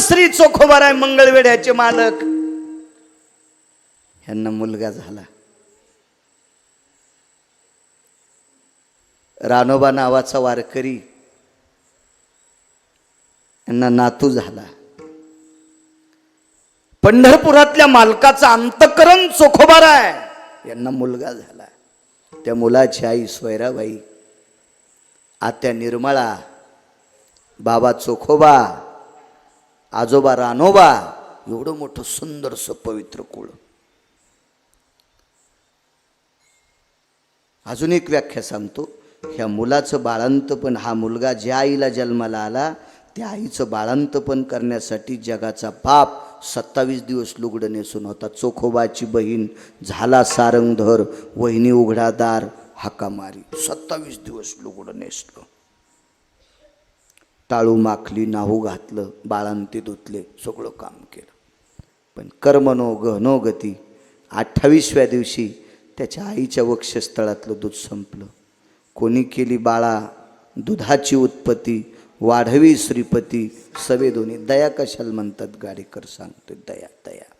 श्री चोखोबाराय मंगळवेड्याचे मालक. यांना मुलगा झाला. रानोबा नावाचा वारकरी. यांना नातू झाला. पंढरपुरातल्या मालकाचा अंतकरण चोखोबाराय. यांना मुलगा झाला. त्या मुलाची आई स्वैराबाई आत्या निर्मळा. बाबा चोखोबा. आजोबा रानोबा एवढं मोठं सुंदरसं पवित्र कुळ. अजून एक व्याख्या सांगतो. ह्या मुलाचं बाळांतपण हा मुलगा ज्या आईला जन्माला आला त्या आईचं बाळांतपण करण्यासाठी जगाचा बाप सत्तावीस दिवस लुगडं नेसून होता. चोखोबाची बहीण झाला सारंगधर वहिनी उघडादार हाका मारी सत्तावीस दिवस लुगडं नेसलं. टाळू माखली नाहू घातलं बाळांती धुतले सगळं काम केलं. पण कर्मनो गहनो गती अठ्ठावीसव्या दिवशी त्याच्या आईच्या वक्षस्थळातलं दूध संपलं. कोणी केली बाळा दुधाची उत्पत्ती वाढवी श्रीपती सवे दोन्ही दया कशाला म्हणतात गाडीकर सांगते दया दया.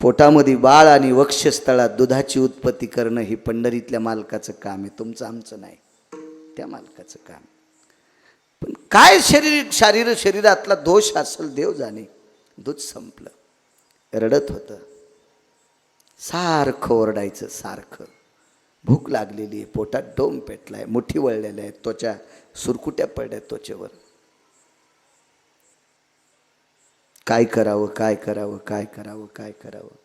पोटामध्ये बाळ आणि वक्षस्थळात दुधाची उत्पत्ती करणं हे पंढरीतल्या मालकाचं काम आहे तुमचं आमचं नाही त्या मालकाचं काम आहे. पण काय शरीर शारीर शरीरातला दोष असेल देव जाणे दूध संपलं. रडत होतं. सारखं ओरडायचं सारखं. भूक लागलेली आहे पोटात डोम आहे मुठी वळलेल्या आहेत त्वचा सुरकुट्या पडल्या त्वचेवर. काय करावं काय करावं काय करावं काय करावं?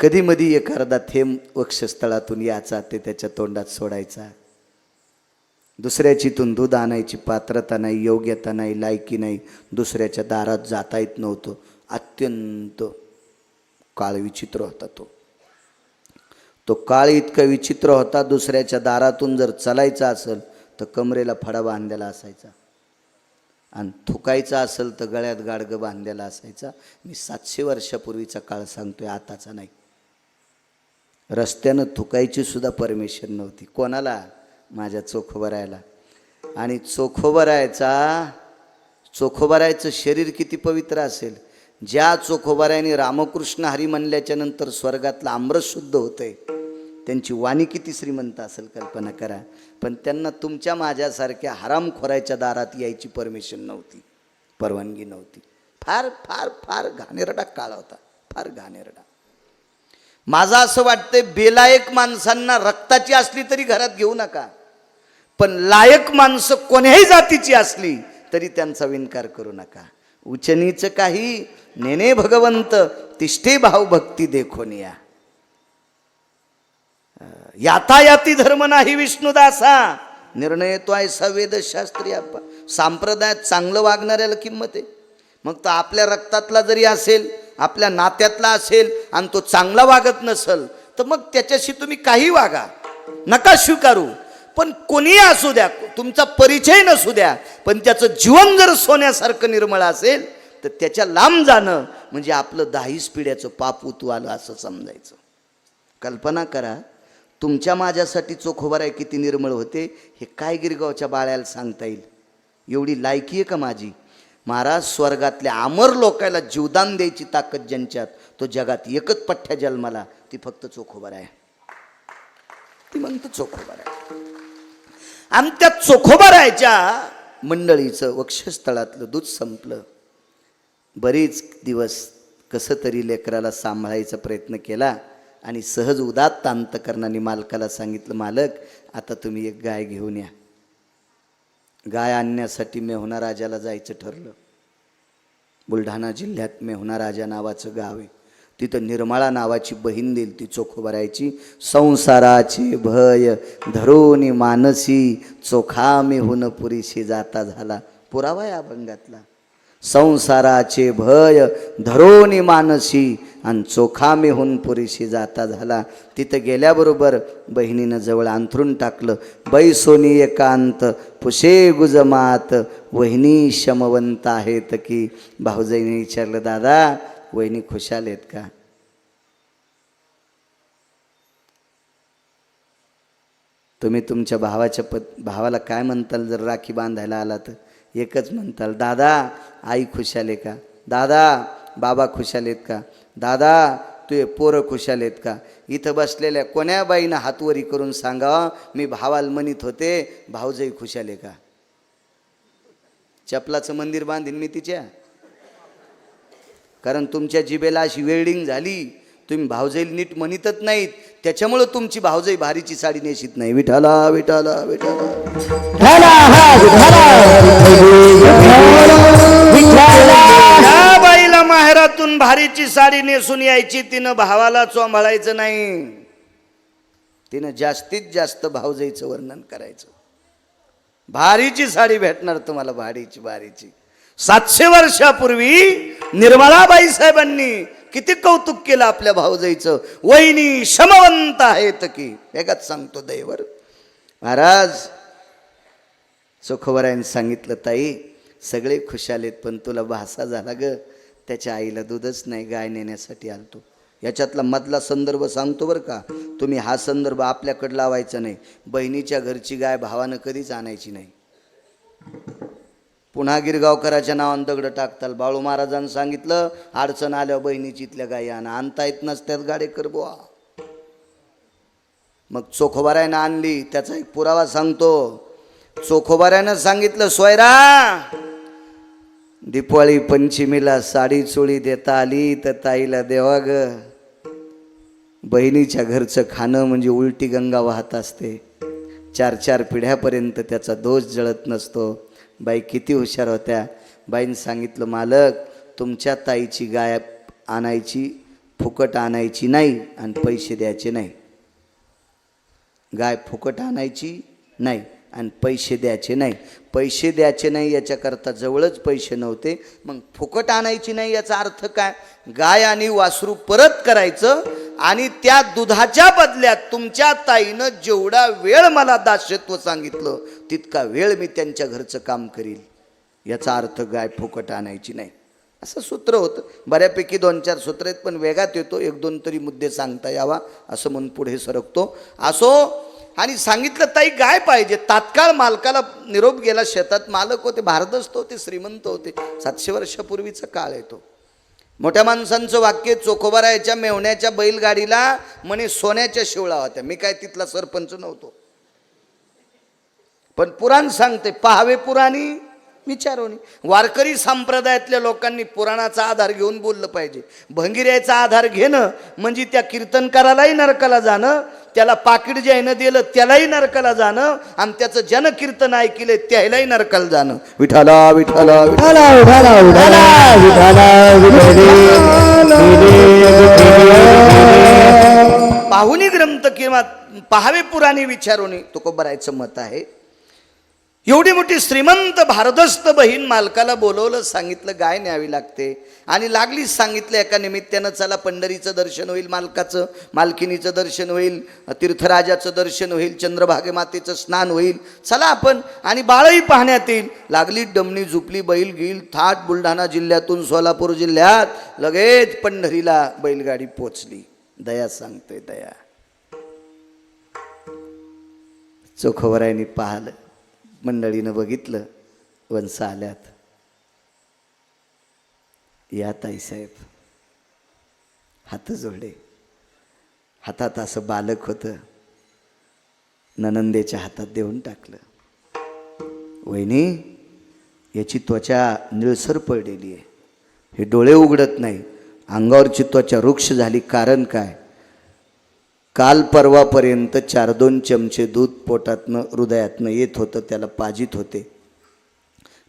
कधी मधी एखादा थेंब वक्षस्थळातून याचा ते त्याच्या तोंडात सोडायचा. दुसऱ्याचीतून दूध आणायची पात्रता नाही योग्यता नाही लायकी नाही दुसऱ्याच्या दारात जाता येत नव्हतं. अत्यंत काळ विचित्र होता तो. तो काळ इतका विचित्र होता दुसऱ्याच्या दारातून जर चलायचा असेल तर कमरेला फडा बांधलेला असायचा. आणि थुकायचा असेल तर गळ्यात गाडगं बांधलेला असायचा. मी सातशे वर्षापूर्वीचा काळ सांगतोय आताचा नाही. रस्त्यानं थुकायची सुद्धा परमिशन नव्हती. कोणाला? माझ्या चोखोबरायला. आणि चोखोबरायचा चोखोबरायचं शरीर किती पवित्र असेल. ज्या चोखोबरायने रामकृष्ण हरी म्हणल्याच्या नंतर स्वर्गातलं आमरस शुद्ध होतंय त्यांची वाणी किती श्रीमंत असेल कल्पना करा. पण त्यांना तुमच्या माझ्यासारख्या हरामखोरायच्या दारात यायची परमिशन नव्हती परवानगी नव्हती. फार फार फार घाणेरडा काळ होता फार घाणेरडा. माझं असं वाटतंय बेलायक माणसांना रक्ताची असली तरी घरात घेऊ नका. पण लायक माणसं कोण्याही जातीची असली तरी त्यांचा विनकार करू नका. उचनीचं काही नेने भगवंत तिष्ठे भावभक्ती देखून यातायाती धर्म नाही विष्णुदासा. निर्णय तो आहे सवेद शास्त्री सांप्रदायात चांगलं वागणाऱ्याला किंमत आहे. मग तो आपल्या रक्तातला जरी असेल आपल्या नात्यातला असेल आणि तो चांगला वागत नसल तर मग त्याच्याशी तुम्ही काही वागा. नका स्वीकारू. पण कोणीही असू द्या तुमचा परिचय नसू द्या पण त्याचं जीवन जर सोन्यासारखं निर्मळ असेल तर त्याच्या लांब जाणं म्हणजे आपलं दहावीस पिढ्याचं पाप उतू आलं असं समजायचं. कल्पना करा तुमच्या माझ्यासाठी चोखोबर आहे किती निर्मळ होते हे काय गिरगावच्या बाळ्याला सांगता येईल? एवढी लायकी आहे का माझी? महाराज स्वर्गातल्या अमर लोकायला जीवदान द्यायची ताकद ज्यांच्यात तो जगात एकच पठ्ठ्या जन्माला ती फक्त चोखोबार आहे ती म्हणतो चोखोबार आहे आणि त्या चोखोबारायच्या मंडळीचं वक्षस्थळातलं दूध संपलं. बरेच दिवस कसं तरी लेकराला सांभाळायचा प्रयत्न केला आणि सहज उदात्त अंतकरणाने मालकाला सांगितलं मालक आता तुम्ही एक गाय घेऊन या. गाय आणण्यासाठी मेहुणा राजाला जायचं ठरलं. बुलढाणा जिल्ह्यात मेहुणा राजा नावाचं गाव आहे. तिथं निर्मळा नावाची बहीण देईल ती चोखोबरायची संसाराचे भय धरून मानसी चोखा मेहुन पुरीशी जाता झाला. पुरावा या अभंगातला. संसाराचे भय धरोनी मानसी आणि चोखा मेहून पुरीशी जाता झाला. तिथं गेल्याबरोबर बहिणीनं जवळ अंथरून टाकलं. बैसोनी एकांत पुशे गुजमात वहिनी शमवंत आहेत की? भाऊजाईने विचारलं दादा वहिनी खुशाल आहेत का? तुम्ही तुमच्या भावाच्या पत भावाला काय म्हणताल जर राखी बांधायला आला तर? एकच म्हणताल दादा आई खुशाल आहे का? दादा बाबा खुशाल आहेत का? दादा तुझे पोरं खुशाल आहेत का? इथं बसलेल्या कोण्या बाईनं हातवरी करून सांगावा मी भावाला म्हणत होते भाऊजाई खुशाल आहे का? चपलाचं मंदिर बांधीन मी तिच्या? कारण तुमच्या जिबेला अशी वेल्डिंग झाली तुम्ही भावजाईल नीट म्हणतच नाहीत त्याच्यामुळं तुमची भावजाई भारीची साडी नेशीत नाही. विठाला विठाला विठाला बाईला माहेरातून भारीची साडी नेसून यायची तिनं भावाला चोंभाळायचं नाही. तिनं जास्तीत जास्त भावजाईचं वर्णन करायचं. भारीची साडी भेटणार तुम्हाला भारीची भारीची. सातशे वर्षापूर्वी निर्मलाबाई साहेबांनी किती कौतुक केलं आपल्या भाऊजाईचं? वहिनी शमवंत आहेत की. वेगात सांगतो दैवर. महाराज सुखवरायने सांगितलं ताई सगळे खुशाल आहेत पण तुला भासा झाला ग. त्याच्या आईला दूधच नाही गाय नेण्यासाठी आलतो. याच्यातला मधला संदर्भ सांगतो बरं का. तुम्ही हा संदर्भ आपल्याकडे लावायचा नाही. बहिणीच्या घरची गाय भावानं कधीच आणायची नाही. पुन्हा गिरगावकराच्या नावानं दगडं टाकताल. बाळू महाराजांनी सांगितलं अडचण आल्या बहिणीची इथल्या गाई आणा. आणता येत नसत्यात गाडेकर बुवा. मग चोखोबाऱ्यानं आणली. त्याचा एक पुरावा सांगतो. चोखोबाऱ्यानं सांगितलं सोयरा दिपाळी पंचमीला साडी चोळी देता आली तर ताईला देवा ग. बहिणीच्या घरचं खाणं म्हणजे उलटी गंगा वाहत असते. चार चार पिढ्यापर्यंत त्याचा दोष जळत नसतो. बाई किती हुशार होत्या. बाईनं सांगितलं मालक तुमच्या ताईची गाय आणायची फुकट आणायची नाही आणि पैसे द्यायचे नाही. गाय फुकट आणायची नाही. आणि पैसे द्यायचे नाही. पैसे द्यायचे नाही याच्याकरता जवळच पैसे नव्हते. मग फुकट आणायची नाही याचा अर्थ काय? गाय आणि वासरू परत करायचं आणि त्या दुधाच्या बदल्यात तुमच्या ताईनं जेवढा वेळ मला दास्यत्व सांगितलं तितका वेळ मी त्यांच्या घरचं काम करील. याचा अर्थ गाय फुकट आणायची नाही. असं सूत्र होतं. बऱ्यापैकी दोन चार सूत्र आहेत पण वेगात येतो. एक दोन तरी मुद्दे सांगता यावा असं म्हणून पुढे सरकतो. असो आणि सांगितलं ताई गाय पाहिजे. तात्काळ मालकाला निरोप गेला शेतात. मालक होते भारदस्त होते श्रीमंत होते. सातशे वर्षापूर्वीचा काळ येतो मोठ्या माणसांचं वाक्य चोखोबारायच्या मेवण्याच्या बैलगाडीला म्हणे सोन्याच्या शिवळा होत्या. मी काय तिथला सरपंच नव्हतो. पण पुराण सांगते पहावे पुराणी विचारोनी वारकरी संप्रदायातल्या लोकांनी पुराणाचा आधार घेऊन बोललं पाहिजे. भंगिऱ्याचा आधार घेणं म्हणजे त्या कीर्तनकारालाही नरकाला जाणं त्याला पाकिट ज्यानं दिलं त्यालाही नरकाला जाणं आणि त्याचं जनकीर्तन ऐकले त्यालाही नरकाला जाणं. विठाला विठाला विठाला उठाला विठ्ठला. पाहुणी ग्रंथ किंवा पहावे पुराणे विचारोनी तुकोबरायचं मत आहे. एवढी मोठी श्रीमंत भारदस्त बहीण मालकाला बोलवलं सांगितलं गाय न्यावी लागते. आणि लागलीच सांगितलं एका निमित्तानं चला पंढरीचं दर्शन होईल मालकाचं मालकिनीचं दर्शन होईल तीर्थराजाचं दर्शन होईल चंद्रभागे मातेचं स्नान होईल चला आपण. आणि बाळही पाहण्यात येईल. लागली डमणी झुपली बैल घेईल थाट बुलढाणा जिल्ह्यातून सोलापूर जिल्ह्यात लगेच पंढरीला बैलगाडी पोचली. दया सांगते दया. चोखवरायनी पाहिलं. मंडळीनं बघितलं वंस आल्यात या ताईसाहेब हात जोडले हातात असं बालक होतं ननंदेच्या हातात देऊन टाकलं. वहिनी याची त्वचा निळसर पडलेली आहे. हे डोळे उघडत नाही. अंगावरची त्वचा वृक्ष झाली कारण काय? काल परवापर्यंत चार दोन चमचे दूध पोटातनं हृदयातनं येत होतं त्याला पाजित होते.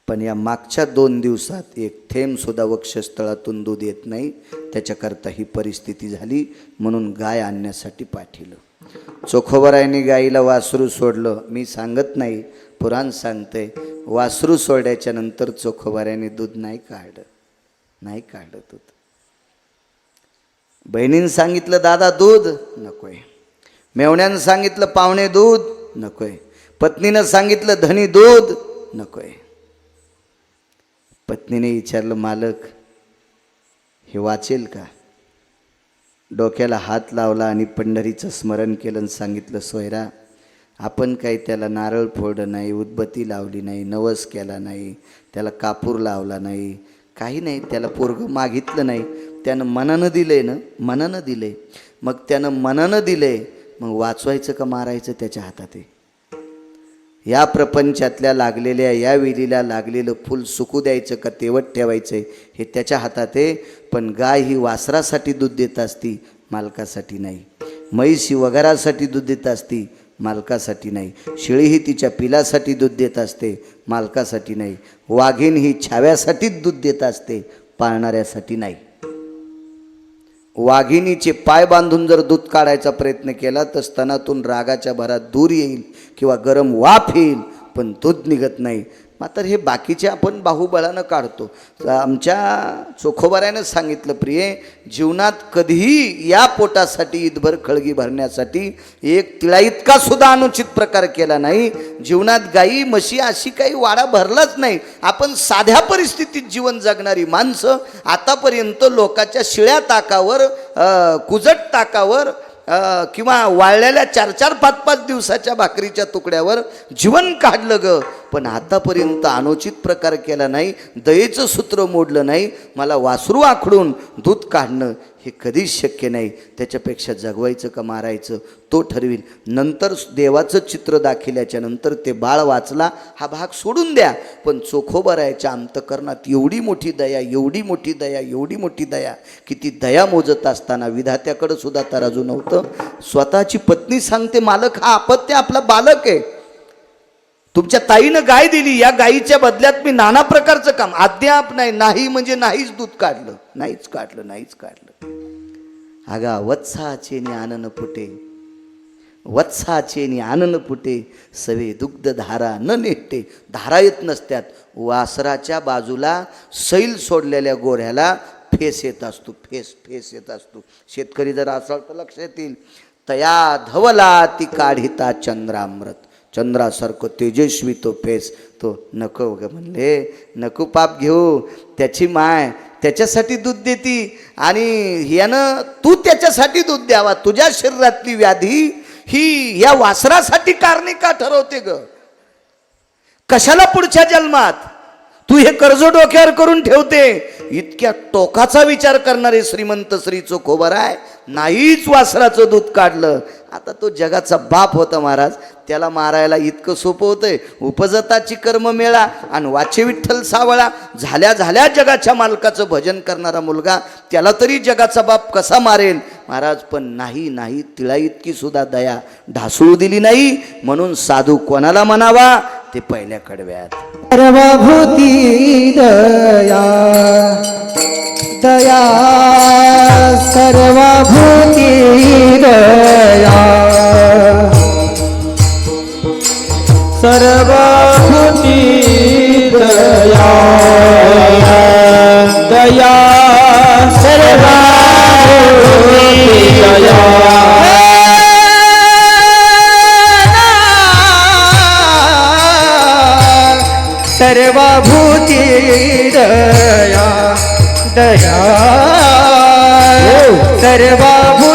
पण या मागच्या दोन दिवसात एक थेंबसुद्धा वक्षस्थळातून दूध येत नाही. त्याच्याकरता ही परिस्थिती झाली म्हणून गाय आणण्यासाठी पाठिलं. चोखोबरायने गाईला वासरू सोडलं. मी सांगत नाही पुराण सांगते वासरू सोडायच्या नंतर चोखोबऱ्याने दूध नाही काढलं नाही काढत होतं. बहिणीनं सांगितलं दादा दूध नकोय. मेवण्यानं सांगितलं पाहुणे दूध नकोय. पत्नीनं सांगितलं धनी दूध नकोय. पत्नीने विचारलं मालक हे वाचेल का? डोक्याला हात लावला आणि पंढरीचं स्मरण केलं आणि सांगितलं सोयरा आपण काही त्याला नारळ फोडलं नाही उदबत्ती लावली नाही नवस केला नाही त्याला कापूर लावला नाही काही नाही त्याला पोरगं मागितलं नाही त्यानं मनानं दिले ना मनानं दिले मग त्यानं मनानं दिले मग वाचवायचं का मारायचं त्याच्या हातात आहे या प्रपंचातल्या लागलेल्या या वेलीला लागलेलं फूल सुकू द्यायचं का तेवट ठेवायचं हे त्याच्या हातात आहे पण गाय ही वासरासाठी दूध देत असती मालकासाठी नाही. म्हैस ही वगैरासाठी दूध देत असती मालकासाठी नाही. शेळी ही तिच्या पिलासाठी दूध देत असते मालकासाठी नाही. वाघीण ही छाव्यासाठीच दूध देत असते पाळणाऱ्यासाठी नाही. वाघिणीचे पाय बांधून जर दूध काढायचा प्रयत्न केला तर स्तनातून रागाच्या भरात दूर येईल किंवा गरम वाफ येईल पण दूध निघत नाही. मात्र हे बाकीचे आपण बाहुबळानं काढतो. आमच्या चोखोबाऱ्यानं सांगितलं प्रिये जीवनात कधीही या पोटासाठी ईदभर खळगी भरण्यासाठी एक तिळा इतका सुद्धा अनुचित प्रकार केला नाही. जीवनात गाई म्हशी अशी काही वाडा भरलाच नाही. आपण साध्या परिस्थितीत जीवन जगणारी माणसं आतापर्यंत लोकाच्या शिळ्या ताकावर कुजट ताकावर किंवा वाळलेल्या चार चार पाच पाच दिवसाच्या भाकरीच्या तुकड्यावर जीवन काढलं ग. पण आतापर्यंत अनुचित प्रकार केला नाही दयेचं सूत्र मोडलं नाही मला वासरू आखडून दूध काढणं हे कधीच शक्य नाही. त्याच्यापेक्षा जगवायचं का मारायचं तो ठरवील नंतर देवाचं चित्र दाखिल्याच्या नंतर ते बाळ वाचला हा भाग सोडून द्या. पण चोखोबरायाच्या अंतकरणात एवढी मोठी दया एवढी मोठी दया एवढी मोठी दया की ती दया मोजत असताना विधात्याकडं सुद्धा तराजू नव्हतं. स्वतःची पत्नी सांगते मालक हा अपत्य आपला बालक आहे. तुमच्या ताईनं गाय दिली या गायीच्या बदल्यात मी नाना प्रकारचं काम. अद्याप नाही नाही म्हणजे नाहीच दूध काढलं. नाहीच काढलं नाहीच काढलं. अगा वत्साचे नि आनन फुटे. वत्साचे नि आनन फुटे. सवे दुग्ध धारा न नेटे धारा येत नसत्यात. वासराच्या बाजूला सैल सोडलेल्या गोऱ्याला फेस येत असतो फेस फेस येत असतो. शेतकरी जर असाल तर लक्ष येतील. तया धवला ती काढिता चंद्रामृत. चंद्रासारखं तेजस्वी तो फेस. तो नको ग म्हणले. नको पाप घेऊ. त्याची माय त्याच्यासाठी दूध देती. आणि यानं तू त्याच्यासाठी दूध द्यावा. तुझ्या शरीरातली व्याधी ही या वासरासाठी कारणे का ठरवते ग? कशाला पुढच्या जन्मात? तू हे कर्ज डोक्यावर करून ठेवते. इतक्या टोकाचा विचार करणारे श्रीमंत श्री चोखोबराय नाहीच वासराचं दूध काढलं. आता तो जगाचा बाप होता महाराज. त्याला मारायला इतकं सोपं होतंय. उपजताची कर्म मेळा आणि वाचे विठ्ठल सावळा. झाल्या झाल्या जगाच्या मालकाचं भजन करणारा मुलगा त्याला तरी जगाचा बाप कसा मारेल? महाराज पण नाही नाही तिळा इतकी सुद्धा दया. ढासळू दिली नाही. म्हणून साधू कोणाला म्हणावा? ते पहिल्या कडव्यात. दया. दया सर्वभूती दया। सर्वभूती दया दया सर्वभूती दया। सर्वभूती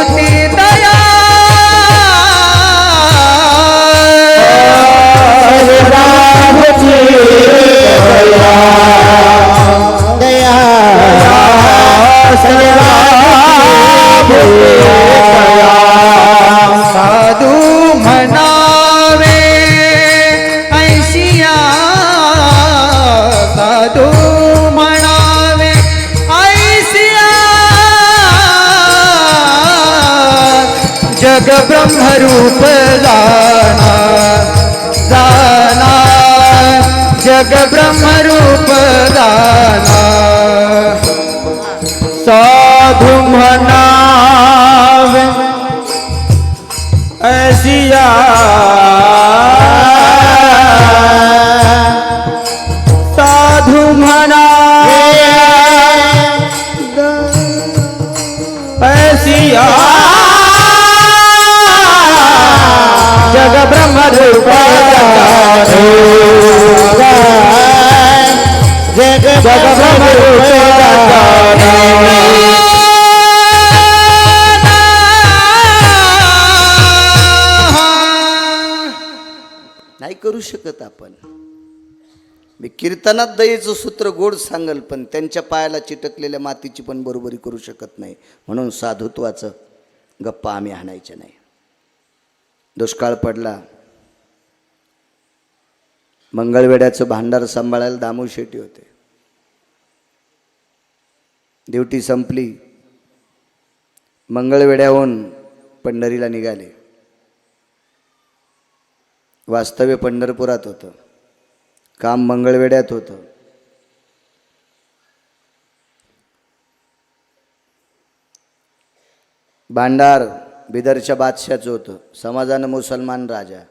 साधु मनावे ऐसिया साधु मनावे ऐसिया जग ब्रह्म रूपा जग ब्रह्म करू शकत आपण. मी कीर्तनात दयेचं सूत्र गोड सांगल पण त्यांच्या पायाला चिटकलेल्या मातीची पण बरोबरी करू शकत नाही. म्हणून साधुत्वाचं गप्पा आम्ही आणायचे नाही. दुष्काळ पडला. मंगळवेड्याचं भांडार सांभाळायला दामू शेट्टी होते. ड्युटी संपली. मंगळवेड्याहून पंढरीला निघाले. वास्तव्य पंढरपुरात होतं. काम मंगळवेड्यात होतं. भांडार बिदरच्या बादशाचं होतं. समाजानं मुसलमान राजा.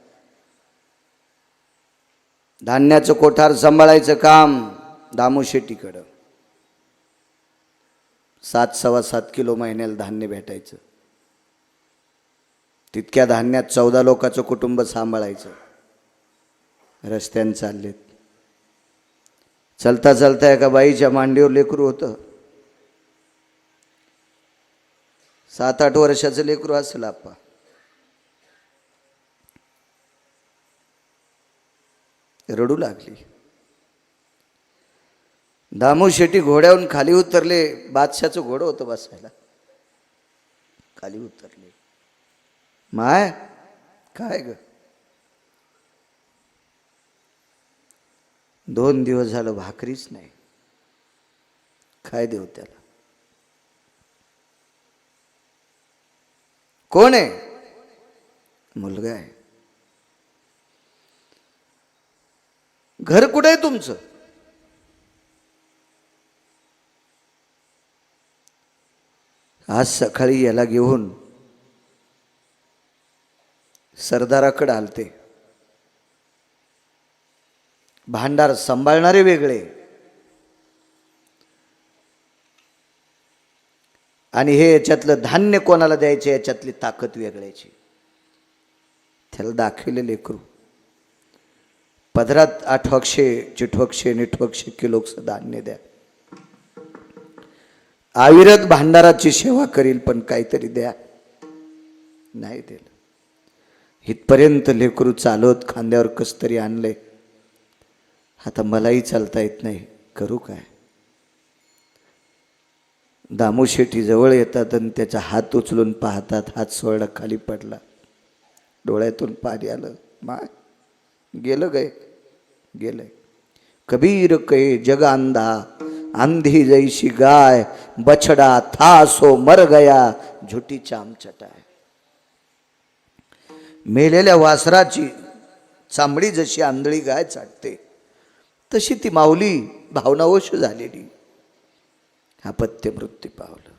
धान्याचं कोठार सांभाळायचं काम दामू शेट्टीकडं. सात सव्वा सात किलो महिन्याला धान्य भेटायचं. तितक्या धान्यात चौदा लोकांचं कुटुंब सांभाळायचं. रस्त्याने चाललेत. चलता चलता एका बाईच्या मांडीवर लेकरू होतं. सात आठ वर्षाचं लेकरू असेल आप्पा रडू लागली. दामू शेट्टी घोड्याहून खाली उतरले बादशाचं घोडं होतं बसायला. खाली उतरले. माय काय ग? दोन दिवस झालं भाकरीच नाही. काय देऊ त्याला. कोण आहे? मुलगा आहे. घर कुठे आहे तुमचं? आज सकाळी याला घेऊन सरदाराकडे आलते. भांडार सांभाळणारे वेगळे. आणि हे याच्यातलं धान्य कोणाला द्यायचे याच्यातली ताकद वेगळ्याची. त्याला दाखविले लेकरू. पदरात आठवक्षे चिठवक्षे निठवक्षे किलोचं धान्य द्या. अविरत भांडाराची सेवा करील पण काहीतरी द्या. नाही दिलं. इथपर्यंत लेकरू चालवत खांद्यावर कस तरी आणलंय आता मलाही चालता येत नाही. करू काय? दामू शेट्टी जवळ येतात आणि त्याचा हात उचलून पाहतात. हात सोळा खाली पडला. डोळ्यातून पाणी आलं. मा गेलं गय गेलंय. कबीर कहे जग अंधा अंधी जैशी गाय बछडा था सो मर गया झुटी चाम मेलेल्या वासराची चांबडी जशी आंधळी गाय चाटते. तशी ती माऊली भावनावश झालेली. अपत्य मृत्यू पावलं.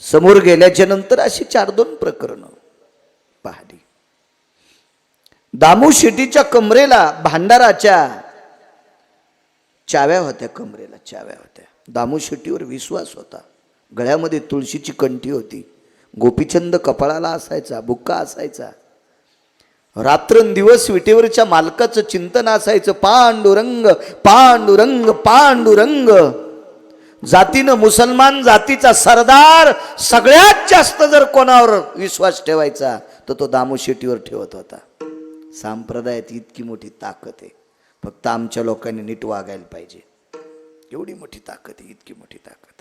समोर गेल्याच्यानंतर अशी चार दोन प्रकरणं पाहली. दामू शेटीच्या कमरेला भांडाराच्या चाव्या होत्या कमरेला चाव्या होत्या. दामू शेट्टीवर विश्वास होता. गळ्यामध्ये तुळशीची कंठी होती. गोपीचंद कपाळाला असायचा बुक्का असायचा. रात्रंदिवस विटेवरच्या मालकाचं चिंतन असायचं. पांडुरंग पांडुरंग पांडुरंग. जातीनं मुसलमान जातीचा सरदार सगळ्यात जास्त जर कोणावर विश्वास ठेवायचा तर तो दामू शेट्टीवर ठेवत होता. संप्रदायात इतकी मोठी ताकद आहे. फक्त आमच्या लोकांनी नीट वागायला पाहिजे. एवढी मोठी ताकद आहे इतकी मोठी ताकद.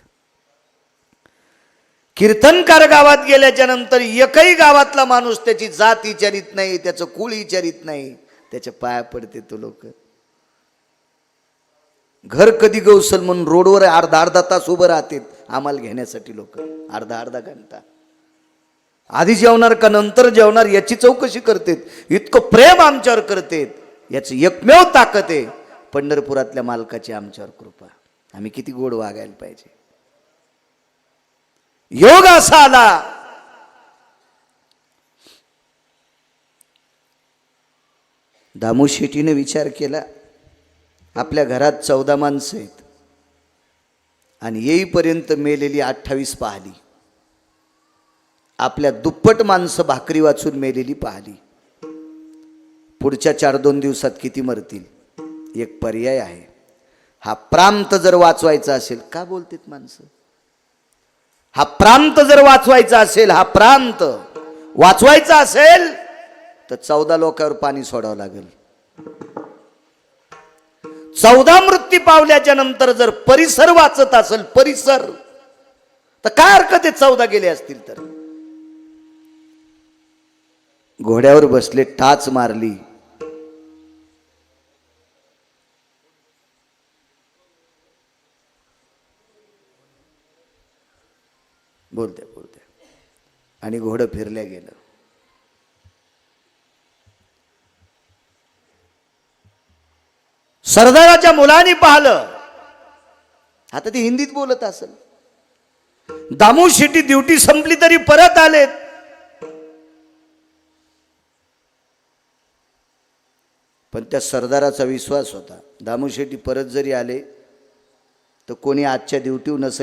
कीर्तनकार गावात गेल्याच्यानंतर एकही गावातला माणूस त्याची जात विचारित नाही त्याचं कुळ विचारित नाही त्याच्या पाया पडते तो लोक. घर कधी गौसल म्हणून रोडवर अर्धा अर्धा तास उभं राहतात आम्हाला घेण्यासाठी लोक. अर्धा अर्धा घंटा. आधी जेवणार का नंतर जेवणार याची चौकशी करतेत. इतकं प्रेम आमच्यावर करतेत. याची एकमेव ताकद आहे पंढरपुरातल्या मालकाची आमच्यावर कृपा. आम्ही किती गोड वागायला पाहिजे. योग असा आला दामू शेट्टीने विचार केला आपल्या घरात चौदा माणसं आहेत. आणि येईपर्यंत मेलेली अठ्ठावीस पाहली. आपल्या दुप्पट माणसं भाकरी वाचून मेलेली पाहली. पुढच्या चार दोन दिवसात किती मरतील? एक पर्याय आहे. हा प्रांत जर वाचवायचा असेल का बोलतेत माणसं? हा प्रांत जर वाचवायचा असेल हा प्रांत वाचवायचा असेल तर चौदा लोकांवर पाणी सोडावं लागेल. चौदा मृत्यू पावल्याच्या नंतर जर परिसर वाचत असेल परिसर तर काय हरकत आहे चौदा गेले असतील तर? घोड्यावर बसले टाच मारली. आणि घोडं फिरल्या गेलं. सरदाराच्या मुलांनी पाहिलं. आता ते हिंदीत बोलत असेल. दामू शेट्टी ड्युटी संपली तरी परत आलेत. पण त्या सरदाराचा विश्वास होता. दामू शेट्टी परत जरी आले तर कोणी आजच्या ड्युटीवर नसेल.